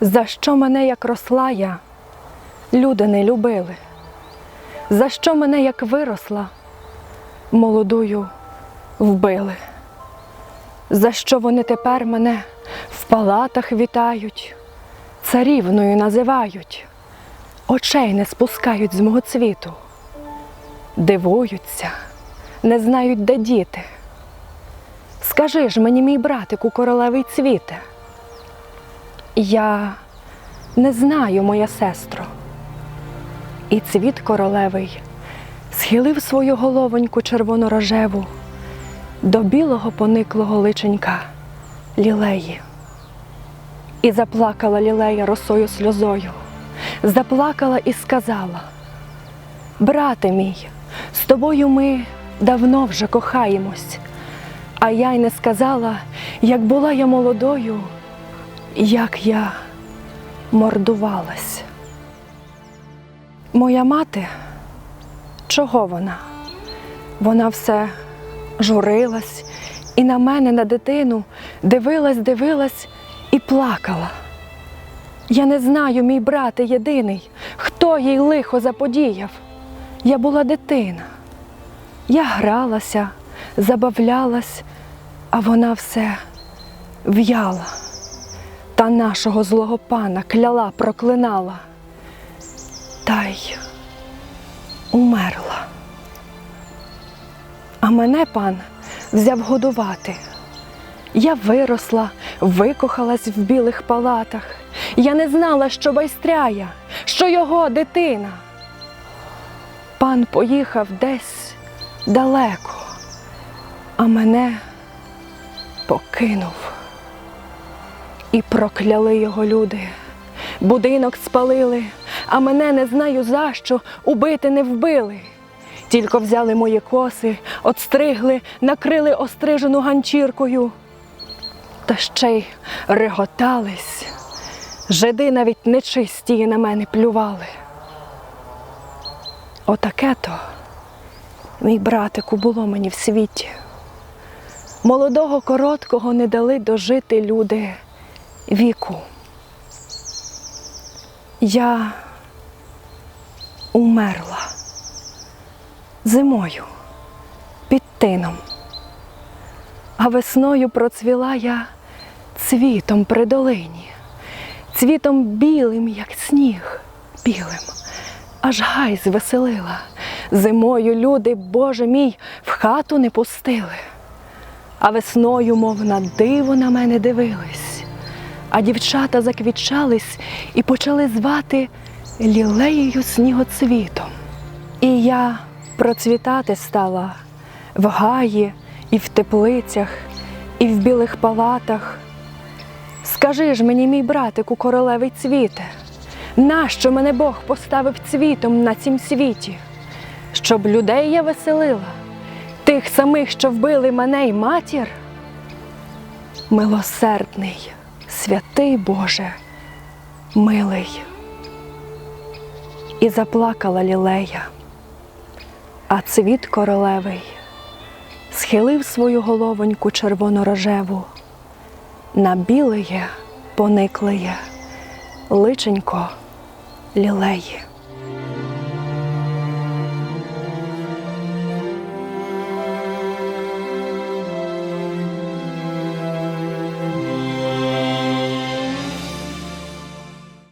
За що мене, як росла я, люди не любили? За що мене, як виросла, молодую вбили? За що вони тепер мене в палатах вітають, царівною називають, очей не спускають з мого цвіту, дивуються, не знають, де діти. Скажи ж мені, мій братику, королевий цвіте. Я не знаю, моя сестро. І цвіт королевий схилив свою головоньку червонорожеву до білого пониклого личенька лілеї. І заплакала лілея росою сльозою, заплакала і сказала: Брате мій, з тобою ми давно вже кохаємось, а я й не сказала, як була я молодою, як я мордувалась. Моя мати, чого вона? Вона все журилась і на мене, на дитину, дивилась, дивилась і плакала. Я не знаю, мій брате єдиний, хто їй лихо заподіяв. Я була дитина. Я гралася, забавлялась, а вона все в'яла. Та нашого злого пана кляла, проклинала. Та й умерла. А мене пан взяв годувати. Я виросла, викохалась в білих палатах. Я не знала, що байстряя, що його дитина. Пан поїхав десь далеко, а мене покинув. І прокляли його люди. Будинок спалили, а мене не знаю за що убити не вбили. Тільки взяли мої коси, отстригли, накрили острижену ганчіркою. Та ще й реготались. Жиди навіть нечисті на мене плювали. Отаке то, мій братику, було мені в світі. Молодого короткого не дали дожити люди віку. Я умерла зимою під тином, а весною процвіла я цвітом при долині, цвітом білим, як сніг, білим, аж гай звеселила. Зимою люди, Боже мій, в хату не пустили, а весною, мов на диво, на мене дивились. А дівчата заквітчались і почали звати лілеєю снігоцвітом. І я процвітати стала в гаї і в теплицях, і в білих палатах. Скажи ж мені, мій братику, королевий цвіте, нащо мене Бог поставив цвітом на цім світі? Щоб людей я веселила, тих самих, що вбили мене й матір? Милосердний, святий Боже, милий. І заплакала лілея, а цвіт королевий схилив свою головоньку червонорожеву на білеє, пониклеє личенько лілеї.